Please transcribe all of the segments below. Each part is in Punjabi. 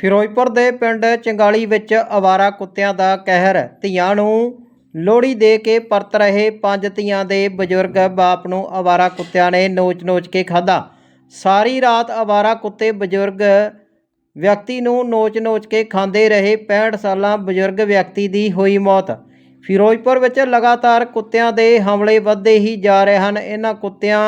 ਫਿਰੋਜ਼ਪੁਰ ਦੇ ਪਿੰਡ ਚੰਗਾਲੀ ਵਿੱਚ ਅਵਾਰਾ ਕੁੱਤਿਆਂ ਦਾ ਕਹਿਰ। ਧੀਆਂ ਨੂੰ ਲੋਹੜੀ ਦੇ ਕੇ ਪਰਤ ਰਹੇ ਪੰਜ ਧੀਆਂ ਦੇ ਬਜ਼ੁਰਗ ਬਾਪ ਨੂੰ ਅਵਾਰਾ ਕੁੱਤਿਆਂ ਨੇ ਨੋਚ-ਨੋਚ ਕੇ ਖਾਧਾ। ਸਾਰੀ ਰਾਤ ਅਵਾਰਾ ਕੁੱਤੇ ਬਜ਼ੁਰਗ ਵਿਅਕਤੀ ਨੂੰ ਨੋਚ-ਨੋਚ ਕੇ ਖਾਂਦੇ ਰਹੇ। 65 ਸਾਲਾਂ ਬਜ਼ੁਰਗ ਵਿਅਕਤੀ ਦੀ ਹੋਈ ਮੌਤ। ਫਿਰੋਜ਼ਪੁਰ ਵਿੱਚ ਲਗਾਤਾਰ ਕੁੱਤਿਆਂ ਦੇ ਹਮਲੇ ਵੱਧਦੇ ਹੀ ਜਾ ਰਹੇ ਹਨ। ਇਹਨਾਂ ਕੁੱਤਿਆਂ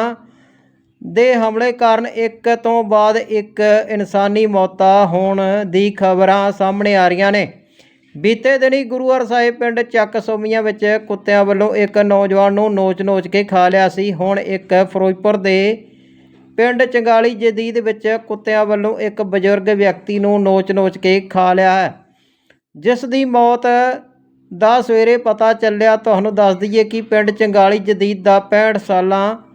ਦੇ ਹਮਲੇ ਕਾਰਨ ਇੱਕ ਤੋਂ ਬਾਅਦ ਇੱਕ ਇਨਸਾਨੀ ਮੌਤਾਂ ਹੋਣ ਦੀ ਖਬਰਾਂ ਸਾਹਮਣੇ ਆ ਰਹੀਆਂ ਨੇ। ਬੀਤੇ ਦਿਨੀ ਗੁਰੂਵਾਰ ਸਾਹਿਬ ਪਿੰਡ ਚੱਕ ਸੋਮੀਆਂ ਵਿੱਚ ਕੁੱਤਿਆਂ ਵੱਲੋਂ ਇੱਕ ਨੌਜਵਾਨ ਨੂੰ ਨੋਚ-ਨੋਚ ਕੇ ਖਾ ਲਿਆ ਸੀ। ਹੁਣ ਇੱਕ ਫਿਰੋਜ਼ਪੁਰ ਦੇ ਪਿੰਡ ਚੰਗਾਲੀ ਜਦੀਦ ਵਿੱਚ ਕੁੱਤਿਆਂ ਵੱਲੋਂ ਇੱਕ ਬਜ਼ੁਰਗ ਵਿਅਕਤੀ ਨੂੰ ਨੋਚ-ਨੋਚ ਕੇ ਖਾ ਲਿਆ ਹੈ। ਜਿਸ ਦੀ ਮੌਤ ਦਾ ਸਵੇਰੇ ਪਤਾ ਚੱਲਿਆ, ਤੁਹਾਨੂੰ ਦੱਸ ਦਈਏ ਕਿ ਪਿੰਡ ਚੰਗਾਲੀ ਜਦੀਦ ਦਾ 65 ਸਾਲਾਂ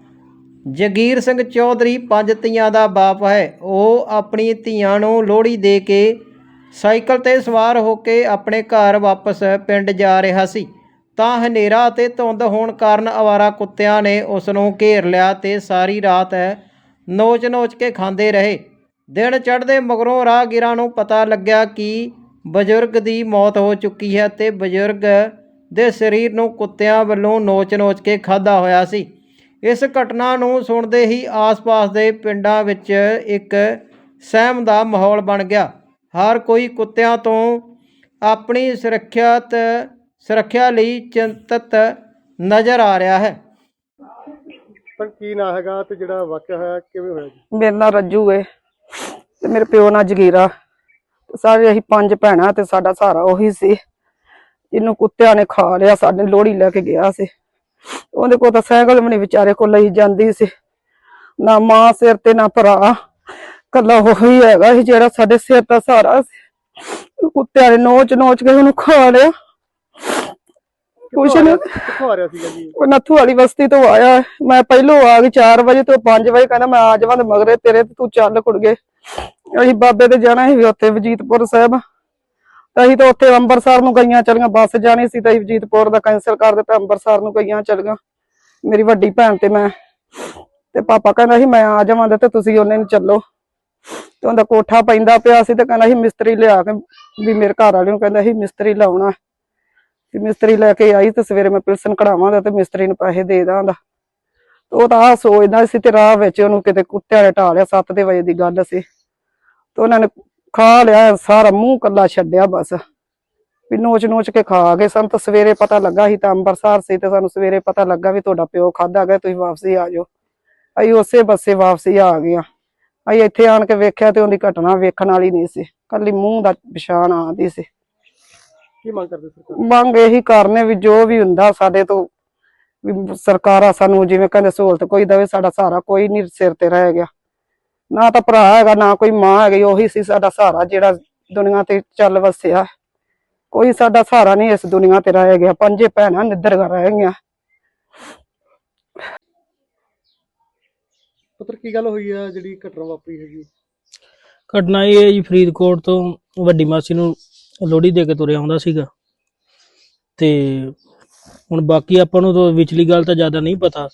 ਜਗੀਰ ਸਿੰਘ ਚੌਧਰੀ ਪੰਜ ਧੀਆਂ ਦਾ ਬਾਪ ਹੈ। ਉਹ ਆਪਣੀ ਧੀਆਂ ਨੂੰ ਲੋਹੜੀ ਦੇ ਕੇ ਸਾਈਕਲ ਤੇ ਸਵਾਰ ਹੋ ਕੇ ਆਪਣੇ ਘਰ ਵਾਪਸ ਪਿੰਡ ਜਾ ਰਿਹਾ ਸੀ। ਤਾਂ ਹਨੇਰਾ ਅਤੇ ਧੁੰਦ ਹੋਣ ਕਾਰਨ ਅਵਾਰਾ ਕੁੱਤਿਆਂ ਨੇ ਉਸ ਨੂੰ ਘੇਰ ਲਿਆ ਤੇ ਸਾਰੀ ਰਾਤ ਨੋਚ-ਨੋਚ ਕੇ ਖਾਂਦੇ ਰਹੇ। ਦਿਨ ਚੜ੍ਹਦੇ ਮਗਰੋਂ ਰਾਹਗੀਰਾਂ ਨੂੰ ਪਤਾ ਲੱਗਿਆ ਕਿ ਬਜ਼ੁਰਗ ਦੀ ਮੌਤ ਹੋ ਚੁੱਕੀ ਹੈ ਤੇ ਬਜ਼ੁਰਗ ਦੇ ਸਰੀਰ ਨੂੰ ਕੁੱਤਿਆਂ ਵੱਲੋਂ ਨੋਚ-ਨੋਚ ਕੇ ਖਾਧਾ ਹੋਇਆ ਸੀ। ਇਸ ਘਟਨਾ ਨੂੰ ਸੁਣਦੇ ਹੀ ਆਸ-ਪਾਸ ਦੇ ਪਿੰਡਾਂ ਵਿੱਚ ਇੱਕ ਸਹਿਮ ਦਾ ਮਾਹੌਲ ਬਣ ਗਿਆ। ਹਰ ਕੋਈ ਕੁੱਤਿਆਂ ਤੋਂ ਆਪਣੀ ਸੁਰੱਖਿਅਤ ਸੁਰੱਖਿਆ ਲਈ ਚਿੰਤਤ ਨਜ਼ਰ ਆ ਰਿਹਾ ਹੈ। ਪਰ ਕੀ ਨਾਂ ਹੈਗਾ ਤੇ ਜਿਹੜਾ ਵਾਕਿਆ ਹੋਇਆ ਕਿਵੇਂ ਹੋਇਆ ਜੀ? ਮੇਰਾ ਨਾਂ ਰੱਜੂ ਏ ਤੇ ਮੇਰੇ ਪਿਓ ਨਾਂ ਜਗੀਰਾ। ਤੇ ਸਾਰੇ ਅਸੀਂ ਪੰਜ ਭੈਣਾਂ ਤੇ ਸਾਡਾ ਸਹਾਰਾ ਉਹੀ ਸੀ। ਜਿਹਨੂੰ ਕੁੱਤਿਆਂ ਨੇ ਖਾ ਲਿਆ ਸਾਡੇ ਲੋਹੜੀ ਲੈ ਕੇ ਗਿਆ ਸੀ। ਉਹਦੇ ਕੋਲ ਤਾਂ ਸਾਈਕਲ ਵੀ ਨਹੀਂ ਵਿਚਾਰੇ ਕੋਲ ਲਈ ਜਾਂਦੀ ਸੀ। ਨਾ ਮਾਂ ਸਿਰ ਤੇ ਨਾ ਭਰਾ। ਕੱਲਾ ਉਹੀ ਹੈਗਾ ਸੀ ਜਿਹੜਾ ਸਾਡੇ ਸਿਰ ਦਾ ਸਹਾਰਾ ਸੀ। ਕੁੱਤਿਆਂ ਨੇ ਨੋਚ ਨੋਚ ਕੇ ਉਹਨੂੰ ਖਾ ਲਿਆ। ਕੁਛ ਨੀ ਰਿਹਾ- ਕਿੱਥੋਂ ਆ ਰਿਹਾ ਸੀਗਾ ਜੀ? ਉਹ ਨੱਥੂ ਵਾਲੀ ਬਸਤੀ ਤੋਂ ਆਇਆ। ਮੈਂ ਪਹਿਲੋਂ ਆ ਗਈ 4 ਵਜੇ ਤੋਂ 5 ਵਜੇ ਕਹਿੰਦਾ ਮੈਂ ਆ ਜਾਵਾਂ ਤੇ ਮਗਰੇ ਤੇਰੇ ਤੇ ਤੂੰ ਚੱਲ ਕੁੜਗੇ ਅਸੀਂ ਬਾਬੇ ਤੇ ਜਾਣਾ ਸੀ ਉੱਥੇ ਵਜੀਤਪੁਰ ਸਾਹਿਬ। ਅਸੀਂ ਤਾਂ ਉੱਥੇ ਅੰਮ੍ਰਿਤਸਰ ਨੂੰ ਗਈਆਂ, ਚਲੀਆਂ, ਬੱਸ ਜਾਣੀ ਸੀ ਤਾਂ ਅਸੀਂ ਦਾ ਕੈਂਸਲ ਕਰ ਦਿੱਤਾ ਅੰਮ੍ਰਿਤਸਰ ਨੂੰ ਗਈਆਂ, ਚਲੀਆਂ। ਮੇਰੀ ਵੱਡੀ ਭੈਣ ਤੇ ਮੈਂ ਤੇ ਪਾਪਾ ਕਹਿੰਦਾ ਸੀ, ਮੈਂ ਆ ਜਾਵਾਂ ਤੇ ਤੁਸੀਂ ਉਹਨੇ ਨੂੰ ਚੱਲੋ। ਤੇ ਉਹਦਾ ਕੋਠਾ ਪੈਂਦਾ ਪਿਆ ਸੀ ਤੇ ਕਹਿੰਦਾ ਸੀ, ਮਿਸਤਰੀ ਲਿਆ ਕੇ ਵੀ ਮੇਰੇ ਘਰ ਵਾਲੇ ਨੂੰ ਕਹਿੰਦਾ ਸੀ, ਮਿਸਤਰੀ ਲਾਉਣਾ। ਤੇ ਮਿਸਤਰੀ ਲੈ ਕੇ ਆਈ ਤੇ ਸਵੇਰੇ ਮੈਂ ਪਿਲਸਨ ਕਢਾਵਾਂਗਾ ਤੇ ਮਿਸਤਰੀ ਨੂੰ ਪੈਸੇ ਦੇ ਦਾਂਗਾ। ਉਹ ਤਾਂ ਆ ਸੋਚਦਾ ਸੀ ਤੇ ਰਾਹ ਵਿੱਚ ਉਹਨੂੰ ਕਿਤੇ ਕੁੱਤਿਆਂ ਨੇ ਢਾ ਲਿਆ 7 ਦੇ ਵਜੇ ਦੀ ਗੱਲ ਸੀ। ਤੇ ਉਹਨਾਂ ਨੇ ਖਾ ਲਿਆ ਸਾਰਾ ਮੂੰਹ ਕੱਲਾ ਛੱਡਿਆ ਬਸ। ਵੀ ਨੋਚ ਨੋਚ ਕੇ ਖਾ ਗਏ। ਸਾਨੂੰ ਤਾਂ ਸਵੇਰੇ ਪਤਾ ਲੱਗਾ ਸੀ ਤਾਂ ਅੰਬਰਸਰ ਸੀ ਤੇ ਸਾਨੂੰ ਸਵੇਰੇ ਪਤਾ ਲੱਗਾ ਵੀ ਤੁਹਾਡਾ ਪਿਓ ਖਾਦਾ ਗਿਆ ਤੁਸੀਂ ਵਾਪਸੀ ਆ ਜਾਓ। ਅਸੀਂ ਉਸੇ ਬੱਸੇ ਵਾਪਸੀ ਆ ਗਏ ਆ ਅਸੀਂ ਇੱਥੇ ਆਣ ਕੇ ਵੇਖਿਆ ਤੇ ਉਹਦੀ ਘਟਨਾ ਵੇਖਣ ਵਾਲੀ ਨਹੀਂ ਸੀ। ਕੱਲੀ ਮੂੰਹ ਦਾ ਪਛਾਣ ਆਉਂਦੀ ਸੀ। ਕੀ ਮੰਗ ਕਰਦੇ ਸਰਕਾਰ ਮੰਗ ਇਹੀ ਕਰਨੇ ਵੀ ਜੋ ਵੀ ਹੁੰਦਾ ਸਾਡੇ ਤੋਂ ਵੀ ਸਰਕਾਰਾਂ ਸਾਨੂੰ ਜਿਵੇਂ ਕਹਿੰਦੇ ਸਹੂਲਤ ਕੋਈ ਦਵੇ ਸਾਡਾ ਸਹਾਰਾ ਕੋਈ ਨਹੀਂ ਸਿਰ ਤੇ ਰਹਿ ਗਿਆ। ਨਾ ਤਾਂ ਭਰਾ ਹੈਗਾ ਨਾ ਕੋਈ ਮਾਂ ਹੈਗੀ ਉਹੀ ਸੀ ਸਾਡਾ ਸਹਾਰਾ ਜਿਹੜਾ ਦੁਨੀਆ ਤੇ ਚੱਲ ਵਸਿਆ। ਕੋਈ ਸਾਡਾ ਸਹਾਰਾ ਨਹੀਂ ਇਸ ਦੁਨੀਆ ਤੇ ਰਹਿ ਗਿਆ। ਪੰਜੇ ਭੈਣਾਂ ਨਿੱਧਰ ਰਹਿ ਗਈਆਂ। ਪੁੱਤਰ ਕੀ ਗੱਲ ਹੋਈ ਆ ਜਿਹੜੀ ਘਟਨਾ ਵਾਪਰੀ ਹੈਗੀ? ਘਟਨਾ ਇਹ ਹੈ ਜੀ ਫਰੀਦਕੋਟ ਤੋਂ ਵੱਡੀ ਮਾਸੀ ਨੂੰ ਲੋਹੜੀ ਦੇ ਕੇ ਤੁਰਿਆ ਆਉਂਦਾ ਸੀਗਾ। ਤੇ ਹੁਣ ਬਾਕੀ ਆਪਾਂ ਨੂੰ ਤਾਂ ਵਿਚਲੀ ਗੱਲ ਤਾਂ ਜ਼ਿਆਦਾ ਨਹੀਂ ਪਤਾ।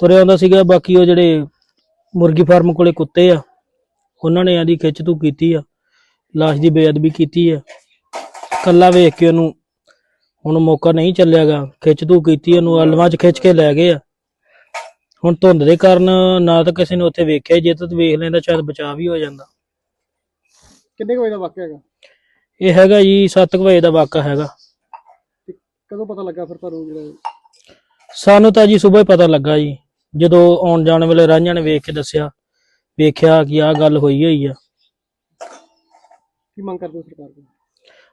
ਤੁਰਿਆ ਆਉਂਦਾ ਸੀਗਾ ਬਾਕੀ ਉਹ ਜਿਹੜੇ ਮੁਰਗੀ ਫਾਰਮ ਕੋਲੇ ਕੁੱਤੇ ਆ। ਉਹਨਾਂ ਨੇ ਆਦੀ ਖਿੱਚ ਤੂ ਕੀਤੀ ਆ। ਲਾਸ਼ ਦੀ ਬੇਅਦਬੀ ਕੀਤੀ ਆ। ਕੱਲਾ ਵੇਖ ਕੇ ਉਹਨੂੰ ਹੁਣ ਮੌਕਾ ਨਹੀਂ ਚੱਲਿਆਗਾ। ਖਿੱਚ ਤੂ ਕੀਤੀ ਉਹਨੂੰ ਅਲਵਾਂ 'ਚ ਖਿੱਚ ਕੇ ਲੈ ਗਏ ਆ। ਹੁਣ ਧੁੰਦ ਦੇ ਕਾਰਨ ਨਾ ਤਾਂ ਕਿਸੇ ਨੇ ਉੱਥੇ ਵੇਖਿਆ ਜੇ ਤਾਂ ਵੇਖ ਲੈਂਦਾ ਸ਼ਾਇਦ ਬਚਾਅ ਵੀ ਹੋ ਜਾਂਦਾ। ਕਿੰਨੇ ਕੁ ਵਜੇ ਦਾ ਵਾਕਿਆ ਹੈਗਾ? ਇਹ ਹੈਗਾ ਜੀ 7 ਵਜੇ ਦਾ ਵਾਕਾ ਹੈਗਾ। ਤੇ ਕਦੋਂ ਪਤਾ ਲੱਗਾ ਫਿਰ ਤੁਹਾਨੂੰ ਜਿਹੜਾ ਸਾਨੂੰ ਤਾਂ ਜੀ ਸਵੇਰ ਪਤਾ ਲੱਗਾ ਜੀ। ਜਦੋਂ ਆਉਣ ਜਾਣ ਵੇਲੇ ਰਾਂਝਾਂ ਨੇ ਵੇਖ ਕੇ ਦੱਸਿਆ ਵੇਖਿਆ ਕਿ ਆਹ ਗੱਲ ਹੋਈ ਹੋਈ ਆ। ਕੀ ਮੰਗ ਕਰਦੇ ਹੋ ਸਰਕਾਰ ਤੋਂ?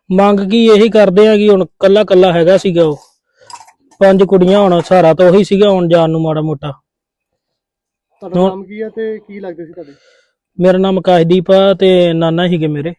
ਮੰਗ ਕੀ ਇਹੀ ਕਰਦੇ ਆ ਕਿ ਹੁਣ ਕੱਲਾ ਕੱਲਾ ਹੈਗਾ ਸੀਗਾ ਉਹ। ਪੰਜ ਕੁੜੀਆਂ ਹੁਣ ਸਹਾਰਾ ਤਾਂ ਉਹੀ ਸੀਗਾ ਆਉਣ ਜਾਣ ਨੂੰ ਮਾੜਾ ਮੋਟਾ। ਤੁਹਾਡਾ ਨਾਮ ਕੀ ਆ ਤੇ ਕੀ ਲੱਗਦੇ ਸੀ ਤੁਹਾਡੇ? ਮੇਰਾ ਨਾਮ ਕਾਸ਼ਦੀਪ ਆ ਤੇ ਨਾਨਾ ਸੀਗੇ ਮੇਰੇ।